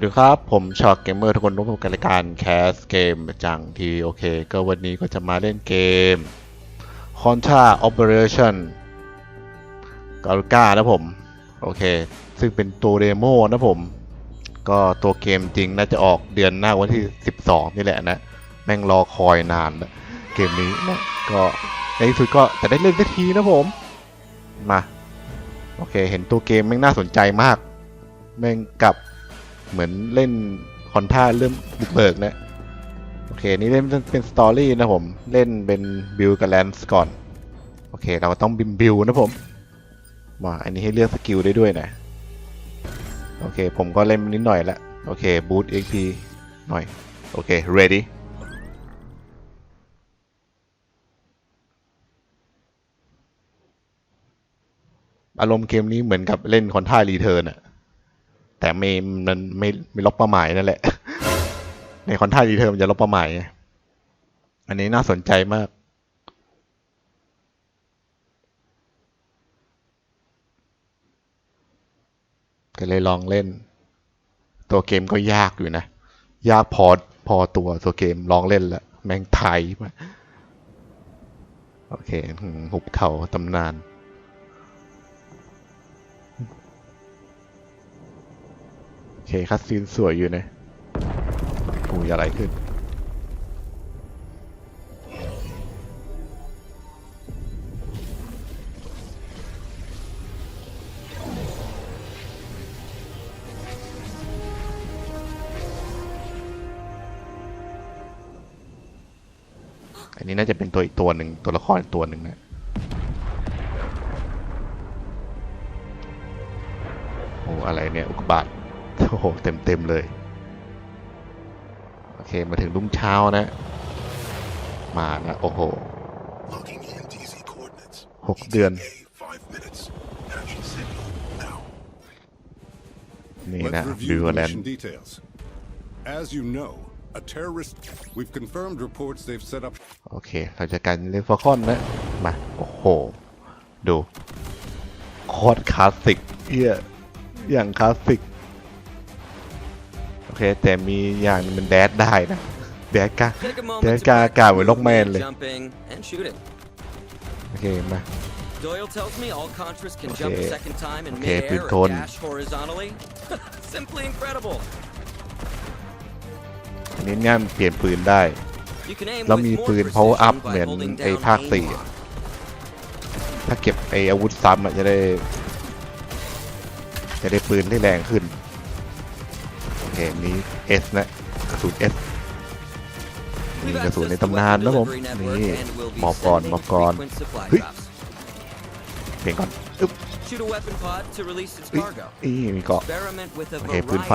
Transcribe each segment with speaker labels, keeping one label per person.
Speaker 1: วัสดีครับ ผมชอตเกมเมอร์ทุกคนร่วมกันรายการแคสเกมจังทีโอเค ก็วันนี้ก็จะมาเล่นเกม Contra Operation g a l g a นะผม โอเค ซึ่งเป็นตัวเดโมนะผม ก็ตัวเกมจริงน่าจะออกเดือนหน้าวันที่ 12 นี่แหละนะ แม่งรอคอยนานแล้วเกมนี้นะก็ในที่สุดก็จะได้เล่นสักทีนะผม มา โอเค เห็นตัวเกมแม่งน่าสนใจมาก แม่งกับ เหมือนเล่นคอนท่าเริ่มบุกเบิกนะโอเค นี่เล่นเป็นสตอรี่นะผม เล่นเป็นบิลกับแลนส์ก่อน โอเค เราก็ต้องบิมบิลนะผมมาอันนี้ให้เลือกสกิลได้ด้วยนะ โอเค ผมก็เล่นนิดหน่อยละ โอเค บูต XP หน่อย โอเค ready อารมณ์เกมนี้เหมือนกับเล่นคอนท่ารีเทิร์นอะ แต่ไม่มันไม่ไม่ลบเป้าหมายนั่นแหละ ในคอนท่ารีเทิร์มันจะลบเป้าหมาย อันนี้น่าสนใจมาก ก็เลยลองเล่น ตัวเกมก็ยากอยู่นะ ยากพอพอตัวตัวเกมลองเล่นแล้ว แม่งไทยมาโอเค หุบเขาตำนาน เคคัสซีนสวยอยู่นะอูยอะไรขึ้น อันนี้น่าจะเป็นตัวอีกตัวหนึ่งตัวละครอีกตัวหนึ่งนะโอ้อะไรเนี่ย อุกบาต โอ้โหเต็มเต็มๆเลย โอเคมาถึงรุ่งเช้านะ มานะโอ้โห
Speaker 2: Logging EMTZ coordinates.
Speaker 1: Hộp điện.
Speaker 2: ETA five minutes. Action signal now.
Speaker 1: นี่นะ
Speaker 3: Let's
Speaker 1: บิ
Speaker 3: review
Speaker 1: ว
Speaker 3: the
Speaker 1: แลน
Speaker 3: mission details. As you know, a terrorist. We've confirmed reports they've set up
Speaker 1: โอเค เราจะกันเล่นฟอร์คอนนะ มา โอ้โห ดู โคตรคลาสสิกเอี้ยอย่างคลาสสิก โอเค แต่มีอย่างหนึงมันแดดได้นะแดดกล้า
Speaker 4: Take a moment
Speaker 1: แดด
Speaker 4: to
Speaker 1: กล้า
Speaker 4: practice
Speaker 1: กล้าเหมือนล็อกแมนเลย
Speaker 4: jumping and shooting.
Speaker 1: โอเคมา
Speaker 4: Doyle tells me all Contras can
Speaker 1: Okay.
Speaker 4: jump a second time in
Speaker 1: Okay,
Speaker 4: midair
Speaker 1: good
Speaker 4: or
Speaker 1: tone.
Speaker 4: dash horizontally. Simply incredible.
Speaker 1: อันนี้เนี่ยมันเปลี่ยนปืนได้
Speaker 4: You can aim
Speaker 1: แล้ว
Speaker 4: with
Speaker 1: มี
Speaker 4: more
Speaker 1: ปืน
Speaker 4: precision
Speaker 1: power up
Speaker 4: by
Speaker 1: เหมือน
Speaker 4: holding
Speaker 1: ไอ้
Speaker 4: down
Speaker 1: ภาค
Speaker 4: aim
Speaker 1: สี่
Speaker 4: lock.
Speaker 1: อะถ้าเก็บไอ้อาวุธซ้ำอะจะได้ จะได้ปืนที่แรงขึ้น นี้เอสนะกระสุนเอ
Speaker 4: สมี
Speaker 1: กระสุนในตำนานนะผมนี่หมอบก่อนหมอบก่อน
Speaker 4: เฮ้ย
Speaker 1: เพลงยนก่อนอึ๊บอีมีเกาะโอเคปืนไฟ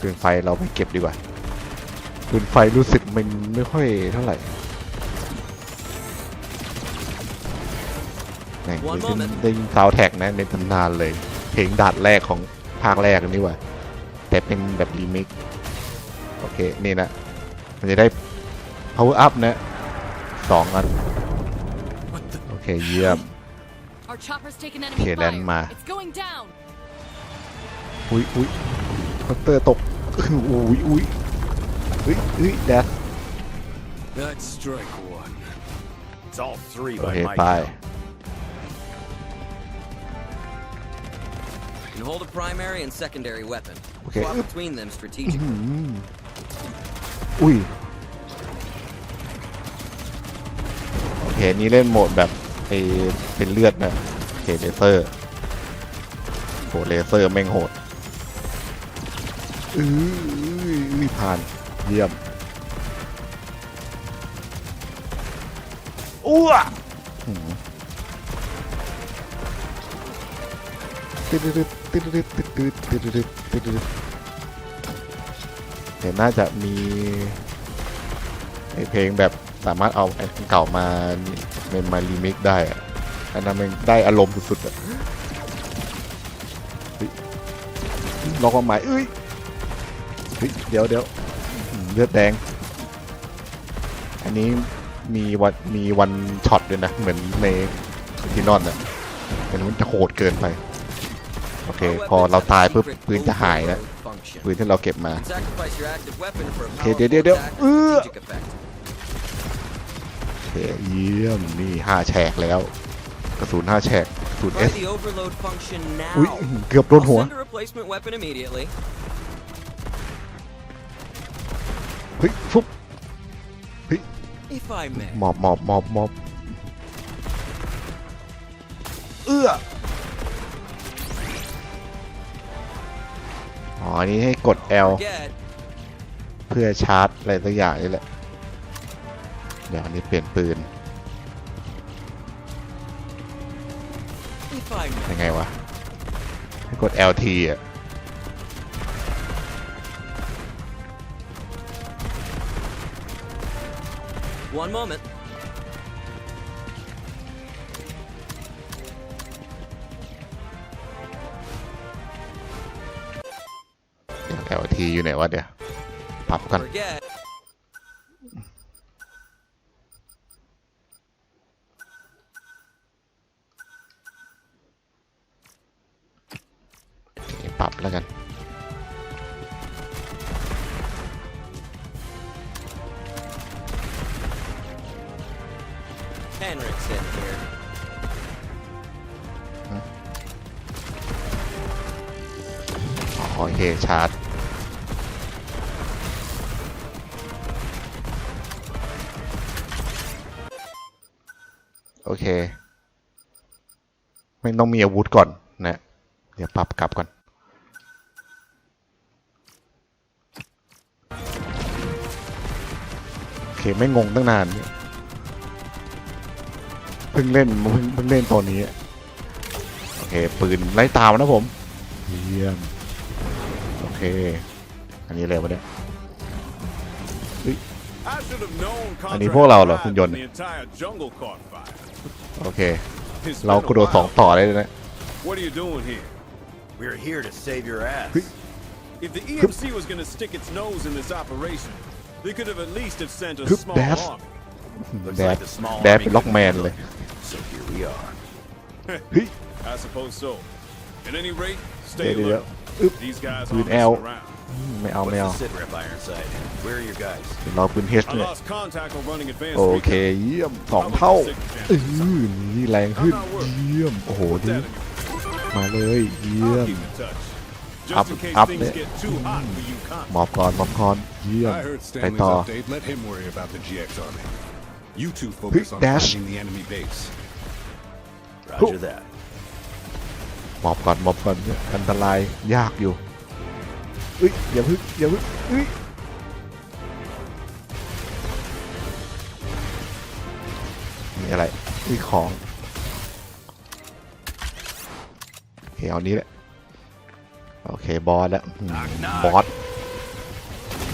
Speaker 1: ปืนไฟเราไปเก็บดีกว่าปืนไฟรู้สึกมันไม่ค่อยเท่าไหร่ได้ยินซาวแท็กนะในตำนานเลย เพลงดัดแรกของภาคแรกนี่ว่า แต่เป็นแบบรีมิกซ์โอเค นี่นะ มันจะได้ power up นะสองอัน โอเค เยี่ยม
Speaker 5: Our chopper's taken enemy
Speaker 1: Okay,
Speaker 5: fire.
Speaker 1: then ma.
Speaker 5: It's going down.
Speaker 1: อุ้ยอุ้ยคอนเตอร์ตกอุ้ยอุ้ยเฮ้ยเฮ้ยแดด
Speaker 3: That's strike one.
Speaker 6: It's all three
Speaker 1: โอ
Speaker 6: by
Speaker 1: เค
Speaker 6: my
Speaker 1: ไป
Speaker 6: count.
Speaker 4: You can hold a primary and secondary weapon.
Speaker 1: Okay.
Speaker 4: Swap between them strategically.
Speaker 1: อุ้ย โอเค นี่เล่นโหมดแบบไอเป็นเลือดนะโอเคเลเซอร์โหเลเซอร์แม่งโหดอื้ออื้อผ่าน เยี่ยมอ้ว หืมตึ๊ดตึ๊ดตึ๊ดตึ๊ดตึ๊ดตึ๊ดตึ๊ดตึ๊ดตึ๊ดเห็นน่าจะมีเพลงแบบสามารถเอาไอ้เก่ามาเป็นมารีมิกได้อะอันนั้นมันได้อารมณ์สุดๆอะลอกความหมายเอ้ยเดี๋ยวเดี๋ยวเลือดแดง อันนี้มีวันมีวันช็อตด้วยนะ เหมือนในที่นอนอะแต่มันจะโหดเกินไป โอเค
Speaker 4: Our
Speaker 1: พอ
Speaker 4: weapons
Speaker 1: เรา
Speaker 4: have a
Speaker 1: ตายปุ๊บ
Speaker 4: secret
Speaker 1: ปืนจะหายแล้ว
Speaker 4: overload function.
Speaker 1: ปืนที่เราเก็บมา
Speaker 4: You can sacrifice your active weapon for a
Speaker 1: โอเค
Speaker 4: powerful
Speaker 1: เดี๋ยวเดี๋ยวเดี๋ยว
Speaker 4: attack
Speaker 1: เอ
Speaker 4: with
Speaker 1: อ
Speaker 4: strategic effect.
Speaker 1: โอเคเยี่ยมนี่ห้าแฉกแล้วกระสุนห้าแฉกกระสุน
Speaker 4: Try
Speaker 1: S
Speaker 4: the overload function
Speaker 1: อุ้ย
Speaker 4: now.
Speaker 1: เกือบโดน
Speaker 4: I'll
Speaker 1: หัว
Speaker 4: send a replacement weapon immediately.
Speaker 1: เฮ้ยฟุบ
Speaker 4: If I may.
Speaker 1: หมอบหมอบหมอบหมอบเอื้อ อ๋ออันนี้ให้กด L
Speaker 4: Forget.
Speaker 1: เพื่อชาร์จอะไรสักอย่างนี่แหละ เดี๋ยวอันนี้เปลี่ยนปืน
Speaker 4: If I may.
Speaker 1: ยังไงวะ ให้กด LT อะ
Speaker 4: One moment.
Speaker 1: เดี๋ยว LT อยู่ไหนวะเดี๋ยวปรับกันปรับแล้วกันโอเคชาร์จ ต้องมีอาวุธก่อนนะ เดี๋ยวปรับกลับก่อน โอเค ไม่งงตั้งนาน เพิ่งเล่นเพิ่งเพิ่งเล่นตัวนี้ โอเค ปืนไล่ตามนะผม เยี่ยม โอเค อันนี้อะไรวะเนี่ยอันนี้พวกเราเหรอคุณยนต์ โอเค เรา
Speaker 3: been a
Speaker 1: กระโดดสอง
Speaker 3: while.
Speaker 1: ต่อได้เลยนะ
Speaker 3: What are you doing here?
Speaker 6: We're here to save your ass.
Speaker 3: If the EMC was going to stick its nose in this operation, they could have at least have sent a
Speaker 1: Hup,
Speaker 3: small
Speaker 1: Bass.
Speaker 3: army.
Speaker 6: Looks
Speaker 1: แดด
Speaker 6: like the small
Speaker 1: แดด
Speaker 6: army
Speaker 1: เป็นล็อกแมน
Speaker 6: couldn't
Speaker 1: เลย
Speaker 6: handle it. So here we are.
Speaker 1: เฮ้ย
Speaker 3: I suppose so. At any rate,
Speaker 1: เดี๋ย
Speaker 3: stay
Speaker 1: วเดี๋ยว
Speaker 3: alert.
Speaker 1: อึ๊บ
Speaker 3: These guys
Speaker 1: With
Speaker 3: aren't messing
Speaker 1: L.
Speaker 3: around.
Speaker 1: ไม่เอา
Speaker 6: What's
Speaker 1: ไม่เอา
Speaker 6: the sit rep Ironside? Where are your guys?
Speaker 1: เดี๋ยวเราปืนเฮด
Speaker 3: I
Speaker 1: เนี่ย
Speaker 3: lost contact on running advanced
Speaker 1: โอเค
Speaker 3: recon.
Speaker 1: เยี่ยมสองเท่าเออนี่แรงขึ้น เยี่ยม โอ้โห
Speaker 3: Put
Speaker 1: ดี
Speaker 3: that in your
Speaker 1: มาเลย เยี่ย
Speaker 3: I'll
Speaker 1: ม
Speaker 3: keep in touch.
Speaker 1: Up-
Speaker 3: Just in case
Speaker 1: up
Speaker 3: things
Speaker 1: there.
Speaker 3: get too hot for you
Speaker 1: หม
Speaker 3: con.
Speaker 1: อบก่อนหมอบก่อนเยี่ยม
Speaker 3: I heard
Speaker 1: ไป
Speaker 3: Stanley's
Speaker 1: ต่อ
Speaker 3: update. Let him worry about the GX army. You two focus on
Speaker 1: Dash.
Speaker 3: finding the enemy base.
Speaker 6: Roger that.
Speaker 1: หมอบก่อนหมอบก่อนอันตรายยากอยู่ เอ้ยอย่าพึ่งอย่าพึ่งเอ้ยมีอะไรมีของโอเคเอานี้แหละโอเคบอสแล้วอืมบอส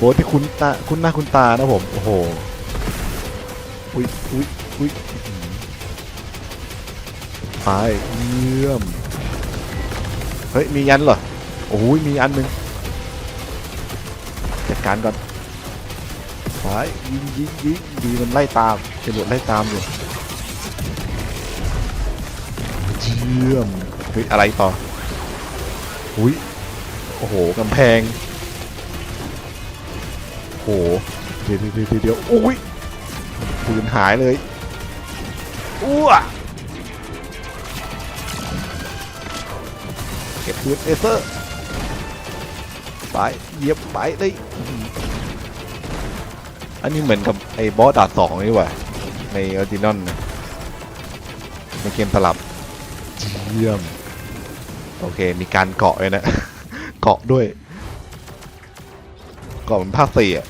Speaker 1: บอสที่คุณตาคุณหน้าคุณตานะผมโอ้โหอุ้ยอุ้ยอุ้ยอื้อหือไปเยี่ยมเฮ้ยมียันเหรอโอ้ยมีอันหนึ่ง จัดการก่อนไปยิงยิงยิงดีมันไล่ตามจรวดไล่ตามอยู่เยี่ยมเฮ้ยอะไรต่ออุ้ยโอ้โหกำแพงโอ้โหเดี๋ยวเดี๋ยวเดี๋ยวเดี๋ยวโอ้ยปืนหายเลยอ้วเก็บปืนเอเซอร์ ไปเหยียบไปเลยอื้อหืออันนี้เหมือนกับไอ้บอสดาดสองนี่หว่าในออริจินอลนะในเกมสลับเยี่ยม โอเค มีการเกาะเลยนะ เกาะด้วย เกาะเหมือนภาคสี่อะ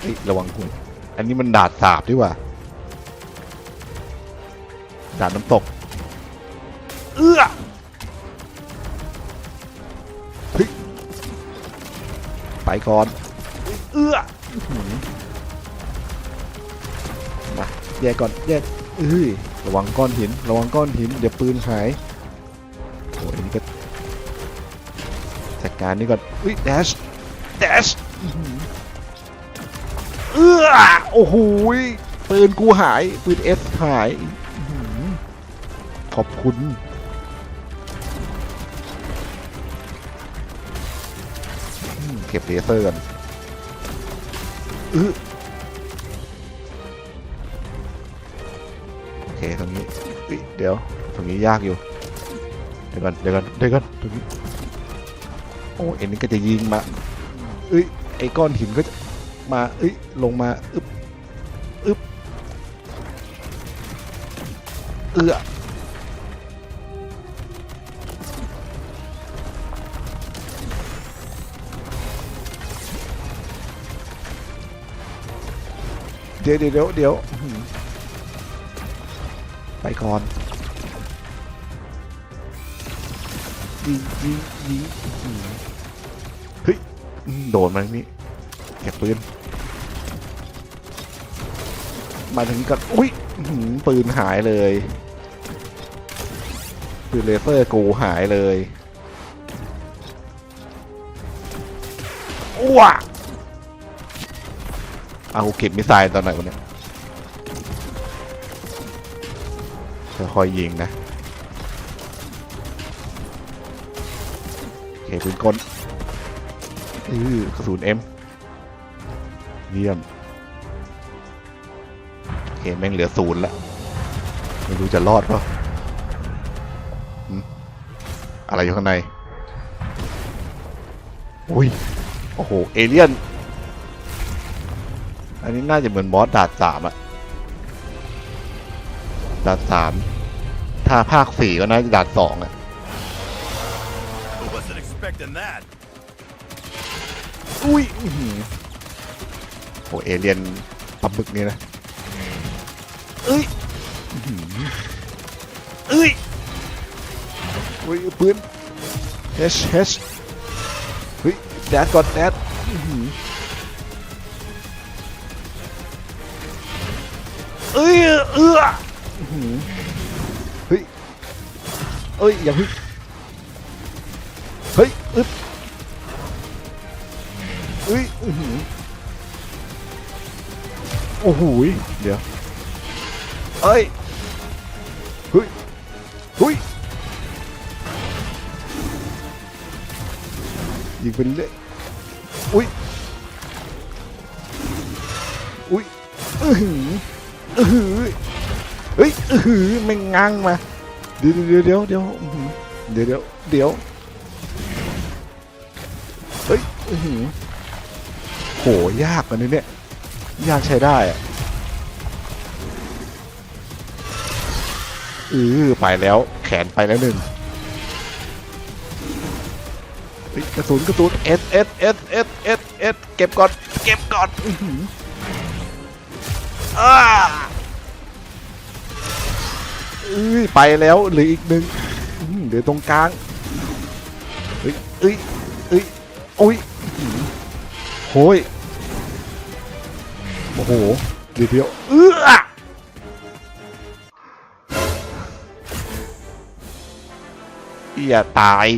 Speaker 1: เฮ้ยระวังคุณ อันนี้มันดาดสาบดีกว่า ดาดน้ำตก เอื้อ ไปก่อน เอื้อมาแยกก่อนแยกเอ้ยระวังก้อนหิน ระวังก้อนหิน เดี๋ยวปืนหายโอ้ยนนี้ก็จัดการนี่ก่อนอุ้ยแดชแดชเอื้อโอ้โหปืนกูหาย ปืนเอสหาย ขอบคุณ เก็บเลเซอร์กันอื้อโอเคตรงนี้อุ๊ยเดี๋ยวตรงนี้ยากอยู่เดี๋ยวกันเดี๋ยวกันเดี๋ยวกันตรงนี้โอ้เอ็นนี่ก็จะยิงมาเอ้ยไอ้ก้อนหินก็จะมาเอ้ยลงมาอึ๊บอึ๊บเอื้อ ดี๋ยวเดี๋ยวเดี๋ยวเดี๋ยวไปก่อนยิงยิงยิงเฮ้ยโดนมันนี่เก็บปืนมาถึงก็อุ้ยปืนหายเลย ปืนเลเซอร์กูหายเลยว้า เอาเก็บมิสไซล์ตอนไหนวะเนี่ยค่อยๆยิงนะโอเคปืนกลอือกระสุนเอ็มเยี่ยมโอเคแม่งเหลือศูนย์ละไม่รู้จะรอดเปล่าอะไรอยู่ข้างใน อุ้ย โอ้โห เอเลี่ยน อันนี้น่าจะเหมือนบอสดาดสามอะดาดสามถ้าภาคสี่ก็น่าจะดาดสองอะ
Speaker 6: Who wasn't expecting that?
Speaker 1: อุ้ยอื้อหือโหเอเลียนปลาหมึกนี่นะเอ้ยอื้อหือเอ้ยอุ้ยปืน H H เฮ้ยแดดก่อนแดด เอ้ยเอื้อเฮ้ยเอ้ยอย่าเพึ่งเฮ้ยอึ๊บเอ้ยอื้อหือโอ้โหเดี๋ยวเอ้ยเฮ้ยเฮ้ยยิงเป็นเละอุ้ยอุ้ยอื้อหือ อื้ออเฮ้ยอื้ออแม่งง้างมา เดี๋ยวเดี๋ยวเดี๋ยวเดี๋ยวเดี๋ยวเดี๋ยวเดี๋ยวเฮ้ยโหยากอันนี้เนี่ยยากใช้ได้อะเออไปแล้วแขนไปแล้วหนึ่งกระสุนกระสุนเอสเอสเอสเอสเอสเอสเก็บก่อนเก็บก่อน อ้ยไปแล้วเหลืออีกหนึ่งอื้อหือเหลือตรงกลางเฮ้ยเอ้ยเอ้ยโอ้ยอื้อหือโหยโอ้โหเดี๋ยวเดี๋ยวเอออย่าตาย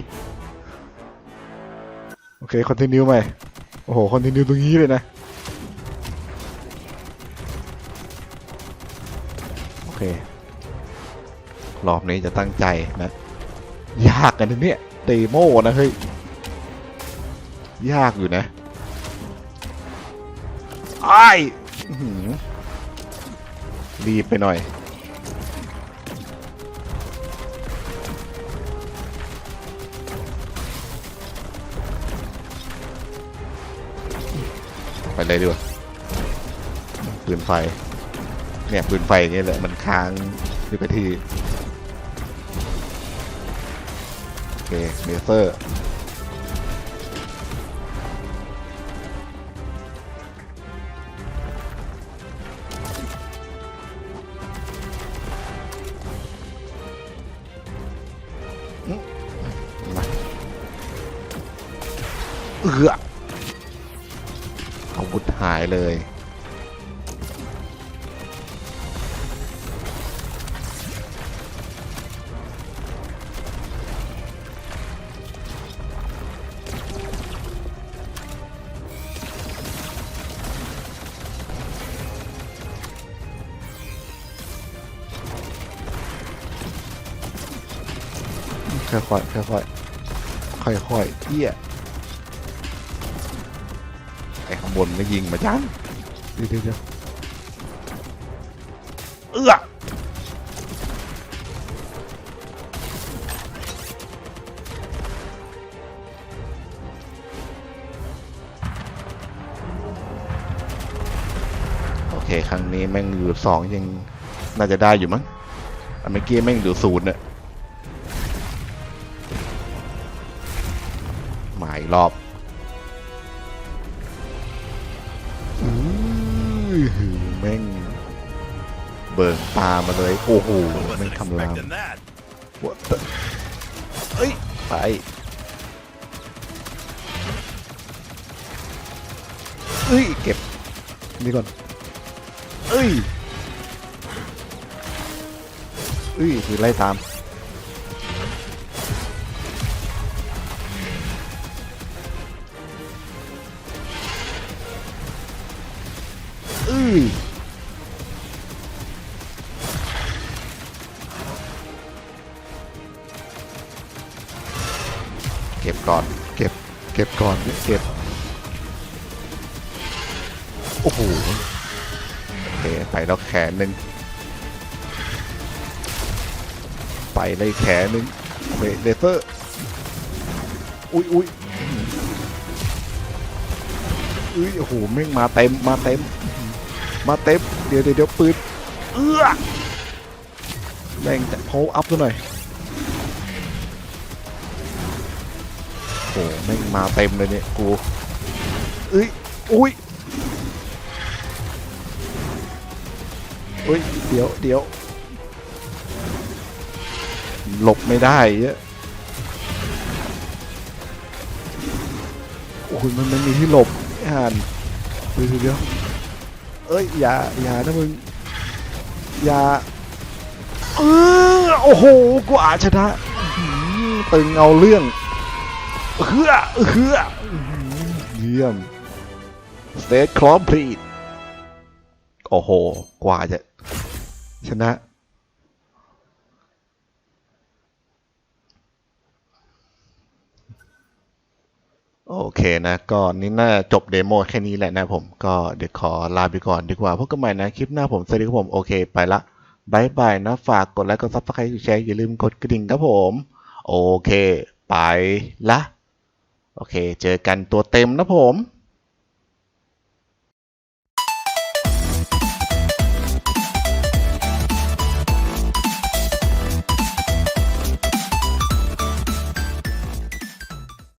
Speaker 1: โอเค คอนติเนียใหม่ โอ้โห คอนติเนียตรงนี้เลยนะ เครอบนี้จะตั้งใจนะ ยากกันนะเนี่ยเดโมนะเฮ้ย ยากอยู่นะไอ้รีบไปหน่อย ไปเลยดีกว่าปืนไฟ เนี่ยปืนไฟอย่างเงี้ยแหละมันค้างอยู่กับที่โอเคเลเซอร์มาเอืออาวุธหายเลย ค่อยๆค่อยๆค่อยๆเอี้ยบนไม่ยิงมาจังเดี๋ยวเดี๋ยวเอื้อโอเคครั้งนี้แม่งอยู่สองยังน่าจะได้อยู่มั้งอันเมื่อกี้แม่งอยู่ศูนย์เนี่ย รอบอื้อหือแม่ง เบิกตามาเลย โอ้โห
Speaker 6: Who
Speaker 1: แม่ง
Speaker 6: wasn't
Speaker 1: คำราม
Speaker 6: expecting that?
Speaker 1: What the เอ้ย ไปเอ้ย เก็บ นี่ก่อน เอ้ย เอ้ย คือไล่ตาม เอ้ยเก็บก่อน เก็บ เก็บก่อน เก็บ โอ้โหโอเคไปแล้วแขนหนึ่งไปเลยแขนหนึ่งเบรเลเซอร์ อุ้ยอุ้ยอุ้ยโอ้โหแม่งมาเต็ม มาเต็ม มาเต็มเดี๋ยวเดี๋ยวปืนเอื้อแม่งจะโพอัพซะหน่อยโอ้โหแม่งมาเต็มเลยเนี่ยกูเอ้ยอุ้ยอุ้ยเดี๋ยวเดี๋ยวหลบไม่ได้เยอะโอ้ยมันไม่มีที่หลบไอ้ห่านเดี๋ยวเดี๋ยว เอ้ยอย่าอย่านะมึงอย่าเออโอ้โหกูอาชนะตึงเอาเรื่องเฮือเฮือเยี่ยม state complete โอ้โห กว่าจะชนะ โอเคนะก็นี่น่าจบเดโมแค่นี้แหละนะผมก็เดี๋ยวขอลาไปก่อนดีกว่าพบกันใหม่นะคลิปหน้าผมสวัสดีครับผมโอเคไปละบายบายนะฝากกดไลค์กดซับสไครต์กดแชร์อย่าลืมกดกระดิ่งครับผม โอเค ไปละโอเค เจอกันตัวเต็มนะผม